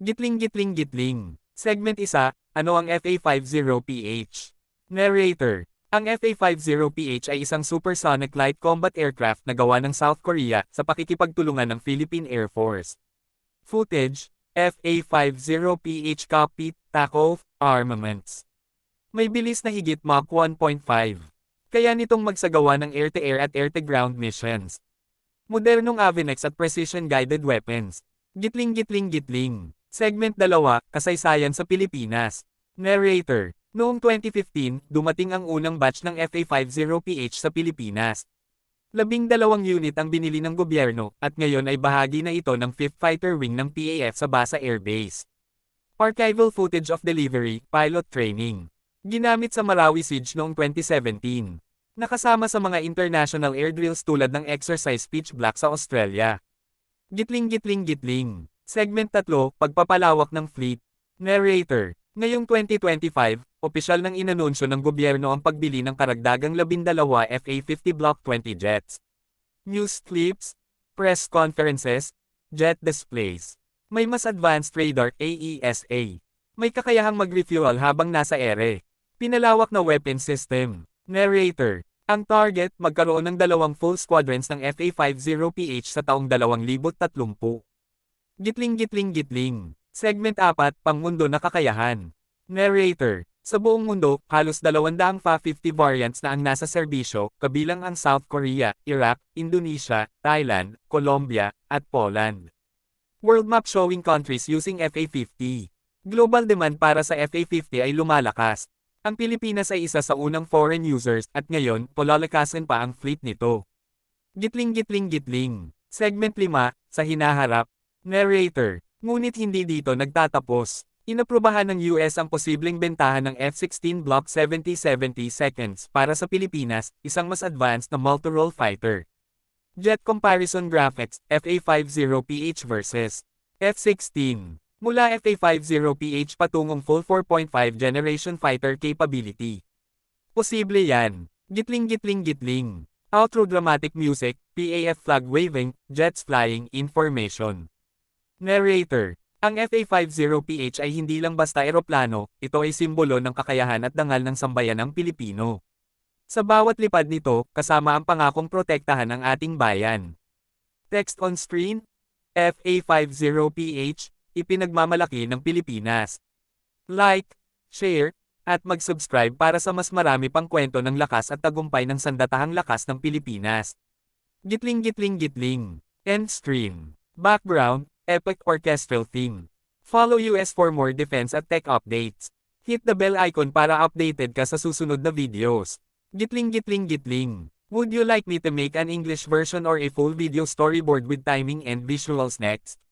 Gitling-gitling-gitling. Segment 1, ano ang FA-50PH? Narrator. Ang FA-50PH ay isang supersonic light combat aircraft na gawa ng South Korea sa pakikipagtulungan ng Philippine Air Force. Footage, FA-50PH cockpit, takeoff, armaments. May bilis na higit Mach 1.5. Kaya nitong magsagawa ng air-to-air at air-to-ground missions. Modernong Avenex at precision-guided weapons. Gitling-gitling-gitling. Segment 2, Kasaysayan sa Pilipinas. Narrator. Noong 2015, dumating ang unang batch ng FA-50PH sa Pilipinas. Labing dalawang unit ang binili ng gobyerno, at ngayon ay bahagi na ito ng 5th Fighter Wing ng PAF sa Basa Air Base. Archival footage of delivery, pilot training. Ginamit sa Marawi Siege noong 2017. Nakasama sa mga international air drills tulad ng exercise pitch black sa Australia. Gitling-gitling-gitling. Segment 3, Pagpapalawak ng Fleet. Narrator. Ngayong 2025, opisyal nang inanunsyo ng gobyerno ang pagbili ng karagdagang 12 FA-50 Block 20 jets. News clips, press conferences, jet displays. May mas advanced radar AESA. May kakayahang mag-refuel habang nasa ere. Pinalawak na weapon system. Narrator. Ang target, magkaroon ng dalawang full squadrons ng FA-50PH sa taong 2030. Gitling-gitling-gitling. Segment 4, Pangmundo na Kakayahan. Narrator. Sa buong mundo, halos 200 FA-50 variants na ang nasa serbisyo, kabilang ang South Korea, Iraq, Indonesia, Thailand, Colombia, at Poland. World map showing countries using FA-50. Global demand para sa FA-50 ay lumalakas. Ang Pilipinas ay isa sa unang foreign users at ngayon, polalakasan pa ang fleet nito. Gitling-gitling-gitling. Segment 5, sa hinaharap. Narrator. Ngunit hindi dito nagtatapos. Inaprubahan ng US ang posibleng bentahan ng F-16 Block 70-70 seconds para sa Pilipinas, isang mas advanced na multi-role fighter. Jet Comparison Graphics, FA-50PH versus F-16. Mula FA-50PH patungong full 4.5 generation fighter capability. Posible yan. Gitling-gitling-gitling. Outro dramatic music, PAF flag waving, jets flying, information. Narrator. Ang FA-50PH ay hindi lang basta eroplano, ito ay simbolo ng kakayahan at dangal ng sambayan ng Pilipino. Sa bawat lipad nito, kasama ang pangakong protektahan ng ating bayan. Text on screen, FA-50PH, ipinagmamalaki ng Pilipinas. Like, share, at mag-subscribe para sa mas marami pang kwento ng lakas at tagumpay ng sandatahang lakas ng Pilipinas. Gitling-gitling-gitling. End stream. Background, Epic Orchestral Theme. Follow us for more defense at tech updates. Hit the bell icon para updated ka sa susunod na videos. Gitling-gitling-gitling. Would you like me to make an English version or a full video storyboard with timing and visuals next?